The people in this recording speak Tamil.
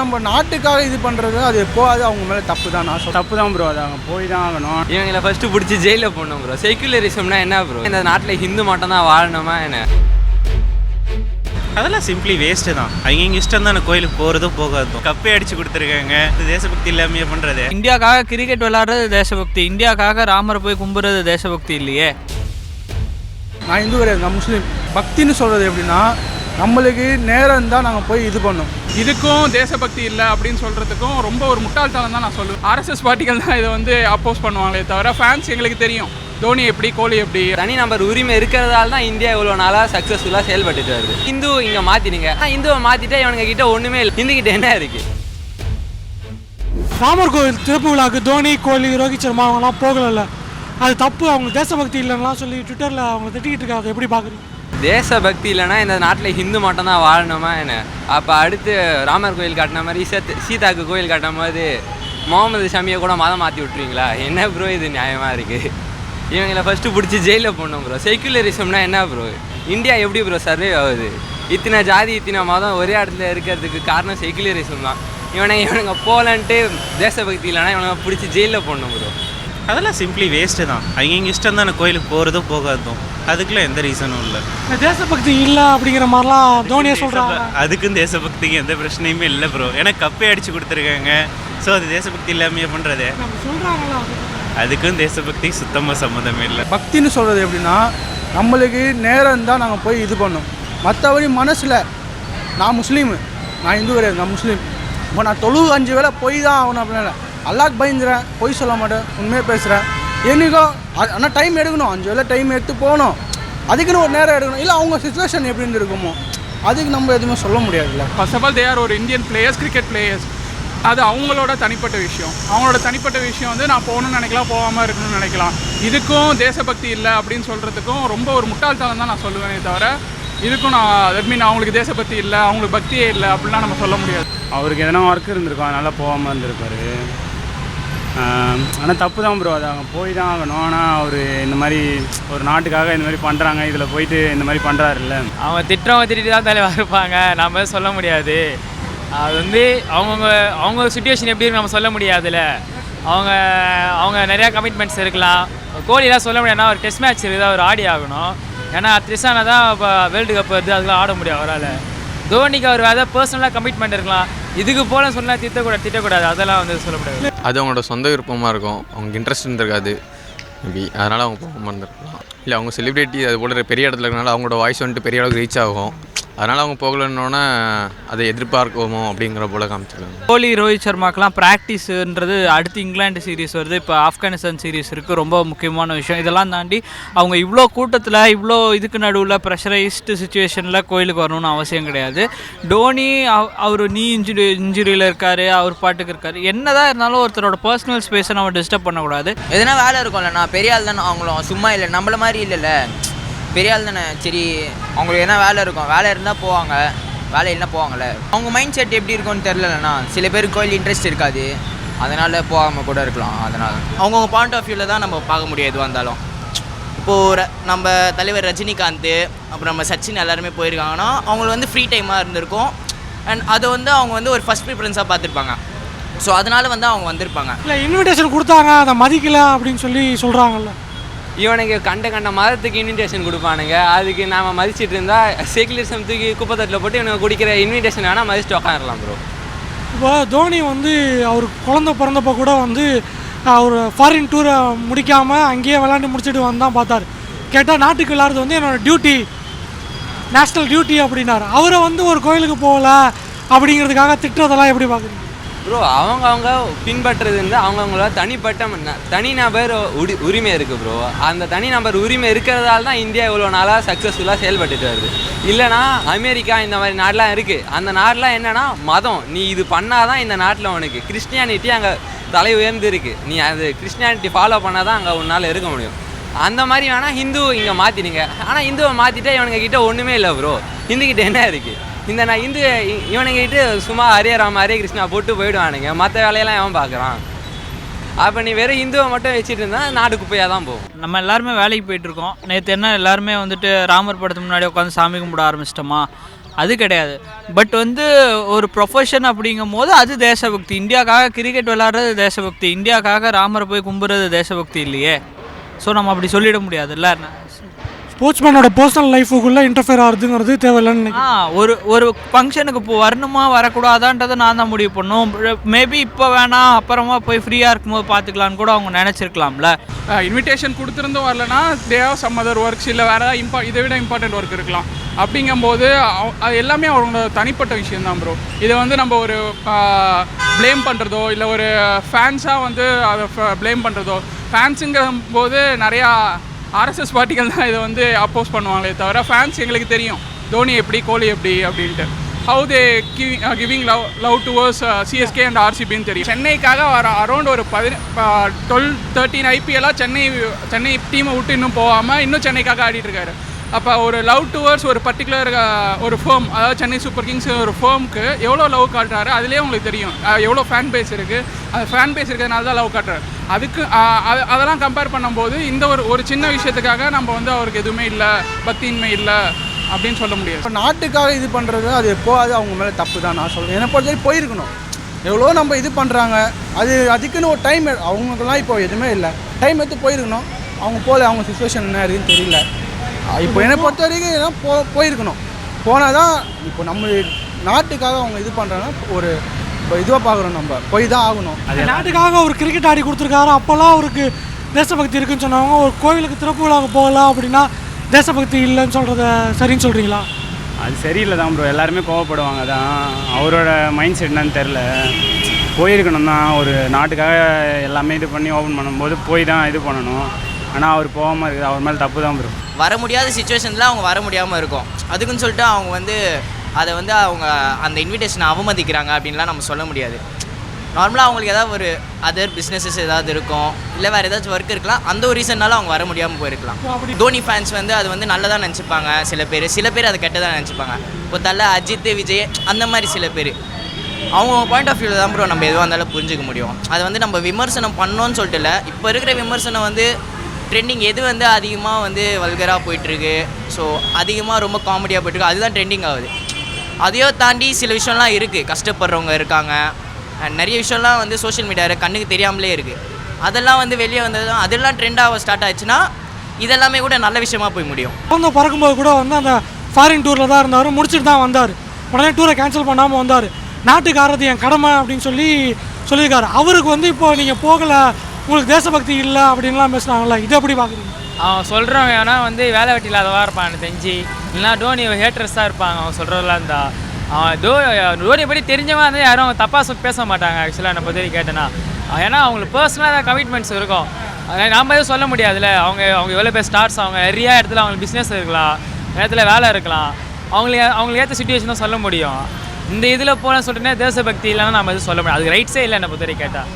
நம்ம நாட்டுக்காக இது பண்ணுறது அது எப்போ அது அவங்க மேலே தப்பு தான் நான் சொல்றேன். தப்பு தான் ப்ரோ அது அவங்க போய் தான் ஆகணும். இவங்களை ஃபர்ஸ்ட் பிடிச்சி ஜெயிலில் போடணும் ப்ரோ செக்யுலரிசம்னா என்ன ப்ரோ இந்த நாட்டில் ஹிந்து மட்டும் தான் வாழணுமா என்ன? அதெல்லாம் சிம்பிளி வேஸ்ட்டு தான். அவங்க இங்கே இஷ்டம் தானே கோயிலுக்கு போகிறதும் போகாதும் கப்பே அடிச்சு கொடுத்துருக்காங்க. இது தேசபக்தி இல்லாமையே பண்ணுறது இந்தியாக்காக கிரிக்கெட் விளையாடுறது தேசபக்தி. இந்தியாக்காக ராமரை போய் கும்பிடுறது தேசபக்தி இல்லையே. நான் இந்து கிடையாது நான் முஸ்லீம். பக்தின்னு சொல்கிறது எப்படின்னா நம்மளுக்கு நேரம் தான் நாங்கள் போய் இது பண்ணோம். இதுக்கும் தேசபக்தி இல்லை அப்படின்னு சொல்கிறதுக்கும் ரொம்ப ஒரு முட்டாள்தனம் தான் நான் சொல்லுவேன். ஆர்எஸ்எஸ் பார்ட்டிகள் தான் இதை வந்து அப்போஸ் பண்ணுவாங்களே தவிர ஃபேன்ஸ் எங்களுக்கு தெரியும். தோனி எப்படி கோலி எப்படி? தனி நம்பர் உரிமை இருக்கிறதால தான் இந்தியா இவ்வளோ நாளாக சக்ஸஸ்ஃபுல்லாக செயல்பட்டுட்டு வருது. இந்து இங்கே மாற்றிடுங்க ஆனால் இந்துவை மாற்றிட்டா இவனுங்க கிட்ட ஒன்றுமே இல்லை. இந்து கிட்ட என்ன இருக்குது ராமர் கோவில் திறப்பு விழாக்கு தோனி கோலி ரோஹித் சர்மா அவங்கலாம் போகலைல்ல. அது தப்பு. அவங்க தேசபக்தி இல்லைன்னா சொல்லி ட்விட்டரில் அவங்க திட்டிக்கிட்டு இருக்காங்க. அதை எப்படி பார்க்குறீங்க தேசபக்தி இல்லைன்னா இந்த நாட்டில் ஹிந்து மட்டும் தான் வாழணுமா என்ன? அப்போ அடுத்து ராமர் கோயில் காட்டின மாதிரி சத் சீதாக்கு கோயில் கட்டும் போது முகமது ஷமியை கூட மதம் மாற்றி விட்ருவீங்களா என்ன ப்ரோ இது நியாயமாக இருக்குது இவங்களை ஃபஸ்ட்டு பிடிச்சி ஜெயிலில் போடணும் ப்ரோ செக்யுலரிசம்னா என்ன ப்ரோ இந்தியா எப்படி ப்ரோ சர்வே ஆகுது? இத்தனை ஜாதி இத்தனை மதம் ஒரே இடத்துல இருக்கிறதுக்கு காரணம் செக்யுலரிசம் தான். இவனுங்க இவனுங்க போலன்ட்டு தேசபக்தி இல்லைன்னா இவனுங்க பிடிச்சி ஜெயிலில் போடணும் ப்ரோ அதெல்லாம் சிம்பிளி வேஸ்ட்டு தான். அவங்க இங்கே இஷ்டம் தானே கோயிலுக்கு போகிறதும் போகாதும். அதுக்கெல்லாம் எந்த ரீசனும் இல்லை. தேசபக்தி இல்லை அப்படிங்கிற மாதிரிலாம் தோனியை சொல்கிறாங்க அதுக்கும் தேசபக்திக்கு எந்த பிரச்சனையுமே இல்லை ப்ரோ ஏன்னா கப்பே அடிச்சு கொடுத்துருக்காங்க. ஸோ அது தேசபக்தி இல்லாமையே பண்ணுறது அதுக்கும் தேசபக்திக்கு சுத்தமாக சம்மந்தமே இல்லை. பக்தின்னு சொல்கிறது எப்படின்னா நம்மளுக்கு நேரம் தான் நாங்கள் போய் இது பண்ணோம். மற்றபடி மனசில் நான் முஸ்லீமு. நான் இந்து கிடையாது நான் முஸ்லீம். இப்போ நான் தொழுவு அஞ்சு வேளை போய் தான் ஆகணும் அப்படின்னு அல்லாஹ் பயந்துறேன் பொய் சொல்ல மாட்டேன் உண்மையாக பேசுகிறேன் என்னைக்கோ ஆனால் டைம் எடுக்கணும். அஞ்சு வேளை டைம் எடுத்து போகணும். அதுக்குன்னு ஒரு நேரம் எடுக்கணும். இல்லை அவங்க சுச்சுவேஷன் எப்படின்னு இருக்குமோ அதுக்கு நம்ம எதுவுமே சொல்ல முடியாதுல்ல. First of all they are ஒரு இந்தியன் பிளேயர்ஸ் கிரிக்கெட் பிளேயர்ஸ் அது அவங்களோட தனிப்பட்ட விஷயம். அவங்களோட தனிப்பட்ட விஷயம் வந்து நான் போகணும்னு நினைக்கலாம் போகாமல் இருக்கணும்னு நினைக்கலாம். இதுக்கும் தேசபக்தி இல்லை அப்படின்னு சொல்கிறதுக்கும் ரொம்ப ஒரு முட்டாள்தனம் தான் நான் சொல்லுவேனே தவிர இதுக்கும் நான் தட் மீன் அவங்களுக்கு தேசபக்தி இல்லை அவங்களுக்கு பக்தியே இல்லை அப்படிலாம் நம்ம சொல்ல முடியாது. அவருக்கு எதனா ஒர்க் இருந்திருக்கும் அதனால போகாமல் இருந்திருப்பாரு. ஆனால் தப்பு தான் ப்ரோ அது அவங்க போய் தான் ஆகணும். ஆனால் அவர் இந்த மாதிரி ஒரு நாட்டுக்காக இந்த மாதிரி பண்ணுறாங்க இதில் போயிட்டு இந்த மாதிரி பண்ணுறாருல்ல அவங்க திட்டுறவங்க திட்டிட்டு தான் தலைவா இருப்பாங்க. நாம சொல்ல முடியாது. அது வந்து அவங்கவுங்க அவங்க சுச்சுவேஷன் எப்படி நம்ம சொல்ல முடியாதுல்ல. அவங்க அவங்க நிறையா கமிட்மெண்ட்ஸ் இருக்கலாம். கோலிலாம் சொல்ல முடியாதுன்னா ஒரு டெஸ்ட் மேட்ச் இருக்குது அவர் ஆடி ஆகணும். ஏன்னா த்ரிஷானா தான் இப்போ வேர்ல்டு கப் வருது. அதெல்லாம் ஆட முடியும் அவரால். தோனிக்கு அவர் வேறு பர்சனலாக கமிட்மெண்ட் இருக்கலாம் இதுக்கு போல சொன்னால் திட்டக்கூடாது திட்டக்கூடாது. அதெல்லாம் வந்து சொல்ல முடியாது. அது அவங்களோட சொந்த விருப்பமாக இருக்கும். அவங்க இன்ட்ரெஸ்ட் இருந்திருக்காது. மேபி அதனால் அவங்க போகாமல் இருக்கலாம் இல்லை அவங்க செலிப்ரிட்டி அது போல பெரிய இடத்துல இருக்கனால அவங்களோட வாய்ஸ் வந்துட்டு பெரிய அளவுக்கு ரீச் ஆகும். அதனால் அவங்க போகலன்னொன்னே அதை எதிர்பார்க்கோமோ அப்படிங்கிற போல காமிச்சிருக்காங்க. கோலி ரோஹித் சர்மாக்கெலாம் ப்ராக்டிஸுன்றது அடுத்து இங்கிலாந்து சீரிஸ் வருது. இப்போ ஆப்கானிஸ்தான் சீரிஸ் இருக்குது ரொம்ப முக்கியமான விஷயம். இதெல்லாம் தாண்டி அவங்க இவ்வளோ கூட்டத்தில் இவ்வளோ இதுக்கு நடுவில் ப்ரெஷரைஸ்டு சுச்சுவேஷனில் கோயிலுக்கு வரணும்னு அவசியம் கிடையாது. டோனி அவ- அவர் நீ இன்ஜுரி இன்ஜுரியில் இருக்கார். அவர் பாட்டுக்கு இருக்கார். என்னதான் இருந்தாலும் ஒருத்தரோட பர்சனல் ஸ்பேஸை நம்ம டிஸ்டர்ப் பண்ணக்கூடாது. எதுனா வேலை இருக்கும்ல நான் பெரிய ஆள் தானே அவங்களும் சும்மா இல்லை. நம்மள மாதிரி இல்லைல்ல. பெரிய ஆள் தானே? சரி அவங்களுக்கு என்ன வேலை இருக்கும்? வேலை இருந்தால் போவாங்க. வேலை இல்லைனா போவாங்கல்ல. அவங்க மைண்ட் செட் எப்படி இருக்கும்னு தெரிலண்ணா சில பேருக்கு கோயில் இன்ட்ரெஸ்ட் இருக்காது. அதனால் போகாமல் கூட இருக்கலாம். அதனால். அவங்கவுங்க பாயிண்ட் ஆஃப் வியூவில் தான் நம்ம பார்க்க முடியும் எதுவாக இருந்தாலும். இப்போது நம்ம தலைவர் ரஜினிகாந்த் அப்புறம் நம்ம சச்சின் எல்லாருமே போயிருக்காங்கன்னா அவங்களுக்கு வந்து ஃப்ரீ டைமாக இருந்திருக்கும். அண்ட் அதை வந்து அவங்க வந்து ஒரு ஃபஸ்ட் ப்ரிஃபரன்ஸாக பார்த்துருப்பாங்க. ஸோ அதனால் வந்து அவங்க வந்திருப்பாங்க. இல்லை இன்விடேஷன் கொடுத்தாங்க. அதை மதிக்கல அப்படின்னு சொல்லி சொல்கிறாங்கல்ல இவனுக்கு கண்ட கண்ட மதத்துக்கு இன்விடேஷன் கொடுப்பானுங்க. அதுக்கு நாம மதிச்சிட்டு இருந்தால் செகுலரிசம் தூக்கி குப்பத்தட்டில் போட்டு இவனுக்கு குடிக்கிற இன்விடேஷன் வேணால் மதிச்சுட்டு உட்காந்துடலாம் ப்ரோ இப்போ தோனி வந்து அவர் குழந்த பிறந்தப்போ கூட வந்து அவர் ஃபாரின் டூரை முடிக்காமல் அங்கேயே விளாண்டு முடிச்சுட்டு வந்தான் பார்த்தார். கேட்டால் நாட்டுக்கு விளாட்றது வந்து என்னோடய டியூட்டி நேஷ்னல் டியூட்டி அப்படின்னாரு. அவரை வந்து ஒரு கோயிலுக்கு போகல அப்படிங்கிறதுக்காக திட்டுறதெல்லாம் எப்படி பார்க்குறீங்க? ப்ரோ அவங்க அவங்க பின்பற்றுறது வந்து அவங்கவுங்களோட தனிப்பட்ட தனிநபர் தனி நபர் உரி உரிமை இருக்குது ப்ரோ அந்த தனி நபர் உரிமை இருக்கிறதால தான் இந்தியா இவ்வளோ நாளாக சக்ஸஸ்ஃபுல்லாக செயல்பட்டுட்டு வருது. இல்லைனா அமெரிக்கா இந்த மாதிரி நாடெலாம் இருக்குது அந்த நாடெலாம் என்னென்னா மதம். நீ இது பண்ணால் தான் இந்த நாட்டில் உனக்கு கிறிஸ்டியானிட்டி அங்கே தலை உயர்ந்து இருக்குது நீ அது கிறிஸ்டியானிட்டி ஃபாலோ பண்ணால் தான் அங்கே உன்னால் இருக்க முடியும். அந்த மாதிரி வேணால் ஹிந்து இங்கே மாற்றிடுங்க ஆனால் இந்துவை மாற்றிட்டா இவனுங்க கிட்டே ஒன்றுமே இல்லை ப்ரோ ஹிந்துக்கிட்ட என்ன இருக்குது இந்த நான் இந்து இவனுங்கிட்டு சும்மா ஹரே ராம ஹரே கிருஷ்ணா போட்டு போயிடுவானுங்க. மற்ற வேலையெல்லாம் எவன் பார்க்குறான். அப்போ நீ வெறும் இந்துவை மட்டும் வச்சுட்டு இருந்தால் நாடு குப்பையாக தான் போகும். நம்ம எல்லாருமே வேலைக்கு போயிட்டுருக்கோம். நேற்று என்ன எல்லாருமே வந்துட்டு ராமர் படத்துக்கு முன்னாடி உட்காந்து சாமி கும்பிட ஆரம்பிச்சிட்டோமா? அது கிடையாது. பட் வந்து ஒரு ப்ரொஃபஷன் அப்படிங்கும் போது அது தேசபக்தி. இந்தியாவுக்காக கிரிக்கெட் விளாட்றது தேசபக்தி. இந்தியாவுக்காக ராமரை போய் கும்பிட்றது தேசபக்தி இல்லையே. ஸோ நம்ம அப்படி சொல்லிட முடியாதுல்ல? ஸ்போர்ட்ஸ்மேனோட பர்சனல் லைஃபுக்குள்ளே இன்டர்ஃபியர் ஆகுதுங்கிறது தேவையில்லைன்னு ஆ ஒரு ஒரு ஃபங்க்ஷனுக்கு இப்போ வரணுமா வரக்கூடாதான்றதை நான் தான் முடிவு பண்ணும். மேபி இப்போ வேணாம் அப்புறமா போய் ஃப்ரீயாக இருக்கும்போது பார்த்துக்கலான்னு கூட அவங்க நினச்சிருக்கலாம்ல. இன்விடேஷன் கொடுத்துருந்தும் வரலனா they have some other works இல்லை வேறு ஏதாவது இம்பா இதை விட இம்பார்ட்டன்ட் ஒர்க் இருக்கலாம். அப்படிங்கும்போது அவ- அது எல்லாமே அவங்களோட தனிப்பட்ட விஷயம் தான் ப்ரோ இதை வந்து நம்ம ஒரு ப்ளேம் பண்ணுறதோ இல்லை ஒரு ஃபேன்ஸாக வந்து அதை ப்ளேம் பண்ணுறதோ ஃபேன்ஸுங்கிற போது நிறையா ஆர்எஸ்எஸ் பார்ட்டிகள் தான் இதை வந்து அப்போஸ் பண்ணுவாங்களே தவிர ஃபேன்ஸ் எங்களுக்கு தெரியும். தோனி எப்படி கோலி எப்படி அப்படின்ட்டு. How they giving love love towards CSK and ஆர்சிபின்னு தெரியும். சென்னைக்காக வர அரௌண்ட் ஒரு பதின டுவெல் தேர்ட்டீன் ஐபிஎல்லாக சென்னை சென்னை டீமை விட்டு இன்னும் போகாமல் இன்னும் சென்னைக்காக ஆடிட்டுருக்காரு அப்போ ஒரு லவ் டுவர்ஸ் ஒரு பர்டிகுலர் uh, ஒரு ஃபேம் அதாவது சென்னை சூப்பர் கிங்ஸ் ஒரு ஃபேம்க்கு எவ்வளோ லவ் காட்டுறாரு அதுலேயே உங்களுக்கு தெரியும். எவ்வளோ ஃபேன் பேஸ் இருக்குது அந்த ஃபேன் பேஸ் இருக்கிறதுனால தான் லவ் காட்டுறாரு. அதுக்கு அதெல்லாம் கம்பேர் பண்ணும்போது இந்த ஒரு ஒரு சின்ன விஷயத்துக்காக நம்ம வந்து அவருக்கு எதுவுமே இல்லை பக்தியின்மை இல்லை அப்படின்னு சொல்ல முடியாது. இப்போ நாட்டுக்காக இது பண்ணுறது அது எப்போது அவங்க மேலே தப்பு தான் நான் சொல்கிறேன் என்னை பொறுத்த வரைக்கும் போயிருக்கணும். எவ்வளோ நம்ம இது பண்ணுறாங்க அது அதுக்குன்னு ஒரு டைம் அவங்களுக்குலாம் இப்போ எதுவுமே இல்லை. டைம் எடுத்து போயிருக்கணும். அவங்க போகல அவங்க சுச்சுவேஷன் என்ன இருக்குன்னு தெரியல. இப்போ என்னை பொறுத்த வரைக்கும் ஏன்னா போ போயிருக்கணும். போனால் தான் இப்போ நம்ம நாட்டுக்காக அவங்க இது பண்ணுறாங்கன்னா ஒரு இப்போ இதுவாக பார்க்குறோம் நம்ம. போய் தான் ஆகணும். நாட்டுக்காக ஒரு கிரிக்கெட் ஆடி கொடுத்துருக்காரு. அப்போல்லாம் அவருக்கு தேசபக்தி இருக்குன்னு சொன்னவங்க ஒரு கோவிலுக்கு திறப்பு விழாவுக்கு போகலாம் அப்படின்னா தேசபக்தி இல்லைன்னு சொல்கிறத சரின்னு சொல்கிறீங்களா அது சரியில்லை தான் ப்ரோ எல்லாருமே கோவப்படுவாங்க தான் அவரோட மைண்ட் செட் என்னன்னு தெரில போயிருக்கணும் தான் ஒரு நாட்டுக்காக எல்லாமே இது பண்ணி ஓப்பன் பண்ணும்போது போய் தான் இது பண்ணணும். ஆனால் அவர் போகாமல் இருக்குது அவர் மேலே தப்பு தான் ப்ரோ வர முடியாத சுச்சுவேஷனில் அவங்க வர முடியாமல் இருக்கும். அதுக்குன்னு சொல்லிட்டு அவங்க வந்து அதை வந்து அவங்க அந்த இன்விடேஷனை அவமதிக்கிறாங்க அப்படின்லாம் நம்ம சொல்ல முடியாது. நார்மலாக அவங்களுக்கு ஏதாவது ஒரு அதர் பிஸ்னஸஸ் ஏதாவது இருக்கும் இல்லை வேறு ஏதாச்சும் ஒர்க் இருக்கலாம் அந்த ஒரு ரீசன்னால அவங்க வர முடியாமல் போயிருக்கலாம். தோனி ஃபேன்ஸ் வந்து அது வந்து நல்லதாக நினச்சிப்பாங்க சில பேர். சில பேர் அதை கெட்டதாக நினச்சிப்பாங்க. இப்போ தலை அஜித் விஜய் அந்த மாதிரி சில பேர். அவங்க பாயிண்ட் ஆஃப் வியூவில் தான் ப்ரோ நம்ம எதுவாக இருந்தாலும் புரிஞ்சுக்க முடியும். அது வந்து நம்ம விமர்சனம் பண்ணோன்னு சொல்லிட்டு இல்லை இப்போ இருக்கிற விமர்சனம் வந்து ட்ரெண்டிங் எது வந்து அதிகமாக வந்து வல்கராக போயிட்டுருக்கு ஸோ அதிகமாக ரொம்ப காமெடியாக போயிட்டுருக்கு அதுதான் ட்ரெண்டிங் ஆகுது. அதையோ தாண்டி சில விஷயம்லாம் இருக்குது கஷ்டப்படுறவங்க இருக்காங்க. நிறைய விஷயம்லாம் வந்து சோஷியல் மீடியாவில் கண்ணுக்கு தெரியாமலே இருக்குது அதெல்லாம் வந்து வெளியே வந்தது அதெல்லாம் ட்ரெண்டாக ஸ்டார்ட் ஆச்சுன்னா இதெல்லாமே கூட நல்ல விஷயமா போய் முடியும். குழந்தை பிறக்கும்போது கூட வந்து அந்த ஃபாரின் டூரில் தான் இருந்தார். முடிச்சுட்டு தான் வந்தார். உடனே டூரை கேன்சல் பண்ணாமல் வந்தார். நாட்டுக்கு ஆறது என் கடமை அப்படின்னு சொல்லி சொல்லியிருக்காரு. அவருக்கு வந்து இப்போ நீங்கள் போகலை உங்களுக்கு தேசபக்தி இல்லை அப்படின்லாம் பேசுனாங்கல்ல இது எப்படி பார்க்குறீங்க? அவன் சொல்கிறவன் வேணா வந்து வேலை வெட்டி இல்லாதவா இருப்பான் எனக்கு தெரிஞ்சு இல்லைனா டோனி ஹேட்டர்ஸ் தான் இருப்பாங்க அவன் சொல்கிறதெல்லாம் இருந்தா. அவன் டோ டோனி பற்றி தெரிஞ்சவன் வந்து யாரும் அவங்க தப்பாக சொல் பேச மாட்டாங்க ஆக்சுவலாக என்னை பற்றி கேட்டேன்னா. ஏன்னா அவங்களுக்கு பர்சனலாக கமிட்மெண்ட்ஸ் இருக்கும். நாம் எதுவும் சொல்ல முடியாதுல்ல. அவங்க அவங்க எவ்வளோ பேர் ஸ்டார்ஸ் அவங்க நிறையா இடத்துல அவங்களுக்கு பிஸ்னஸ் இருக்கலாம். இடத்துல வேலை இருக்கலாம். அவங்களுக்கு அவங்களுக்கு ஏற்ற சுச்சுவேஷன் தான் சொல்ல முடியும். இந்த இதில் போன சொல்லிட்டுனே தேசபக்தி இல்லைன்னா நம்ம எதுவும் சொல்ல முடியாது. அது ரைட்ஸே இல்லை என்னை பொறுத்த கேட்டால்